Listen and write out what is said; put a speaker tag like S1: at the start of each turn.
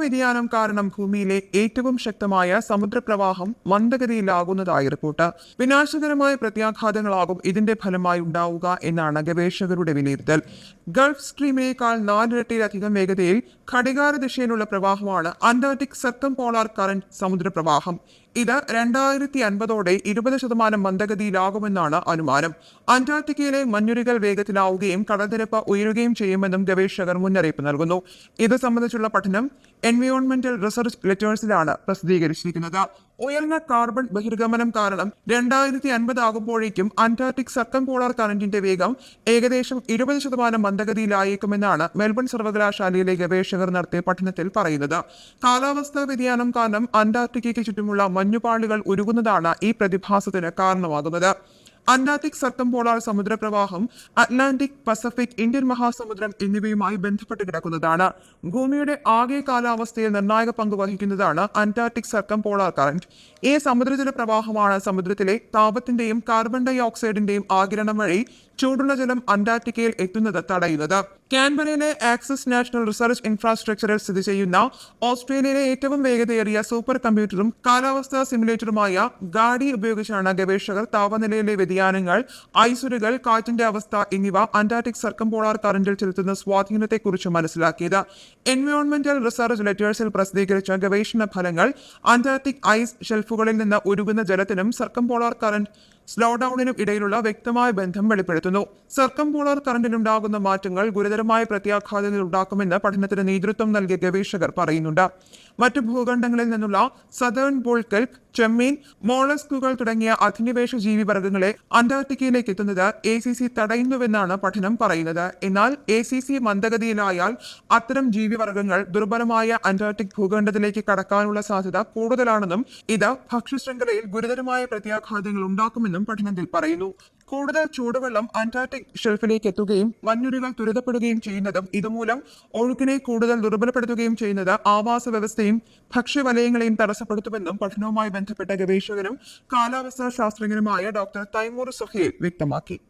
S1: വ്യതിയാനം കാരണം ഭൂമിയിലെ ഏറ്റവും ശക്തമായ സമുദ്രപ്രവാഹം മന്ദഗതിയിലാകുന്നതായി റിപ്പോർട്ട്. വിനാശകരമായ പ്രത്യാഘാതങ്ങളാകും ഇതിന്റെ ഫലമായി ഉണ്ടാവുക എന്നാണ് ഗവേഷകരുടെ വിലയിരുത്തൽ. ഗൾഫ് സ്ട്രീമിനേക്കാൾ നാലിരട്ടിയിലധികം വേഗതയിൽ ഘടികാര ദിശയിലുള്ള പ്രവാഹമാണ് അന്റാർട്ടിക് സർക്കം പോളാർ കറന്റ് സമുദ്രപ്രവാഹം. ഇത് രണ്ടായിരത്തി അൻപതോടെ ഇരുപത് ശതമാനം മന്ദഗതിയിലാകുമെന്നാണ് അനുമാനം. അന്റാർട്ടിക്കയിലെ മഞ്ഞുരുകൽ വേഗത്തിലാവുകയും കടൽനിരപ്പ് ഉയരുകയും ചെയ്യുമെന്നും ഗവേഷകർ മുന്നറിയിപ്പ് നൽകുന്നു. ഇത് സംബന്ധിച്ചുള്ള പഠനം എൻവയോൺമെന്റൽ റിസർച്ച് ലെറ്റേഴ്സിലാണ് പ്രസിദ്ധീകരിച്ചിരിക്കുന്നത്. ഉയർന്ന കാർബൺ ബഹിർഗമനം കാരണം രണ്ടായിരത്തി അൻപത് ആകുമ്പോഴേക്കും അന്റാർട്ടിക് സർക്കം പോളാർ കറന്റിന്റെ വേഗം ഏകദേശം ഇരുപത് ശതമാനം മന്ദഗതിയിലായേക്കുമെന്നാണ് മെൽബൺ സർവകലാശാലയിലെ ഗവേഷകർ നടത്തിയ പഠനത്തിൽ പറയുന്നത്. കാലാവസ്ഥാ വ്യതിയാനം കാരണം അന്റാർട്ടിക്കയ്ക്ക് ചുറ്റുമുള്ള മഞ്ഞുപാളികൾ ഉരുകുന്നതാണ് ഈ പ്രതിഭാസത്തിന് കാരണമാകുന്നത്. അന്റാർട്ടിക് സർക്കം പോളാർ സമുദ്രപ്രവാഹം അറ്റ്ലാന്റിക് പസഫിക് ഇന്ത്യൻ മഹാസമുദ്രം എന്നിവയുമായി ബന്ധപ്പെട്ട് കിടക്കുന്നതാണ്. ഭൂമിയുടെ ആകെ കാലാവസ്ഥയിൽ നിർണായക പങ്ക് വഹിക്കുന്നതാണ് അന്റാർട്ടിക് സർക്കം പോളാർ കറന്റ്. ഈ സമുദ്രജല പ്രവാഹമാണ് സമുദ്രത്തിലെ താപത്തിന്റെയും കാർബൺ ഡൈ ഓക്സൈഡിന്റെയും ആഗിരണം വഴി ചൂടുള്ള ജലം അന്റാർട്ടിക്കയിൽ എത്തുന്നത് തടയുന്നത്. കാൻബറയിലെ ആക്സസ് നാഷണൽ റിസർച്ച് ഇൻഫ്രാസ്ട്രക്ചറിൽ സ്ഥിതി ചെയ്യുന്ന ഓസ്ട്രേലിയയിലെ ഏറ്റവും വേഗതയേറിയ സൂപ്പർ കമ്പ്യൂട്ടറും കാലാവസ്ഥാ സിമുലേറ്ററുമായ ഗാഡി ഉപയോഗിച്ചാണ് ഗവേഷകർ താപനിലയിലെ വ്യതിയാനങ്ങൾ ഐസുരുകൾ കാറ്റിന്റെ അവസ്ഥ എന്നിവ അന്റാർട്ടിക് സർക്കം പോളാർ കറന്റിൽ ചെലുത്തുന്ന സ്വാധീനത്തെക്കുറിച്ച് മനസ്സിലാക്കിയത്. എൻവയോൺമെന്റൽ റിസർച്ച് ലെറ്റേഴ്സിൽ പ്രസിദ്ധീകരിച്ച ഗവേഷണ ഫലങ്ങൾ അന്റാർട്ടിക് ഐസ് ഷെൽഫുകളിൽ നിന്ന് ഉരുകുന്ന ജലത്തിനും സർക്കം പോളാർ കറന്റ് സ്ലോ ഡൌണിനും ഇടയിലുള്ള വ്യക്തമായ ബന്ധം വെളിപ്പെടുത്തുന്നു. സർക്കം പോളാർ കറന്റിനുണ്ടാകുന്ന മാറ്റങ്ങൾ ഗുരുതരമായ പ്രത്യാഘാതങ്ങൾ ഉണ്ടാക്കുമെന്ന് പഠനത്തിന് നേതൃത്വം നൽകിയ ഗവേഷകർ പറയുന്നുണ്ട്. മറ്റു ഭൂഖണ്ഡങ്ങളിൽ നിന്നുള്ള സദേൺ ബോൾക്കൽ ചെമ്മീൻ മോളസ്കുകൾ തുടങ്ങിയ അധിനിവേശ ജീവിവർഗങ്ങളെ അന്റാർട്ടിക്കയിലേക്ക് എത്തുന്നത് എ സി സി തടയുന്നുവെന്നാണ് പഠനം പറയുന്നത്. എന്നാൽ എ സി സി മന്ദഗതിയിലായാൽ അത്തരം ജീവിവർഗങ്ങൾ ദുർബലമായ അന്റാർട്ടിക് ഭൂഖണ്ഡത്തിലേക്ക് കടക്കാനുള്ള സാധ്യത കൂടുതലാണെന്നും ഇത് ഭക്ഷ്യശൃംഖലയിൽ ഗുരുതരമായ പ്രത്യാഘാതങ്ങൾ ഉണ്ടാക്കുമെന്നും പഠനത്തിൽ പറയുന്നു. കൂടുതൽ ചൂടുവെള്ളം അന്റാർട്ടിക് ഷെൽഫിലേക്ക് എത്തുകയും വന്യുരുകൾ ത്വരിതപ്പെടുകയും ചെയ്യുന്നതും ഇതുമൂലം ഒഴുക്കിനെ കൂടുതൽ ദുർബലപ്പെടുത്തുകയും ചെയ്യുന്നത് ആവാസ വ്യവസ്ഥയും ഭക്ഷ്യവലയങ്ങളെയും തടസ്സപ്പെടുത്തുമെന്നും പഠനവുമായി ബന്ധപ്പെട്ട ഗവേഷകനും കാലാവസ്ഥാ ശാസ്ത്രജ്ഞനുമായ ഡോക്ടർ തൈമൂർ സുഹേൽ വ്യക്തമാക്കി.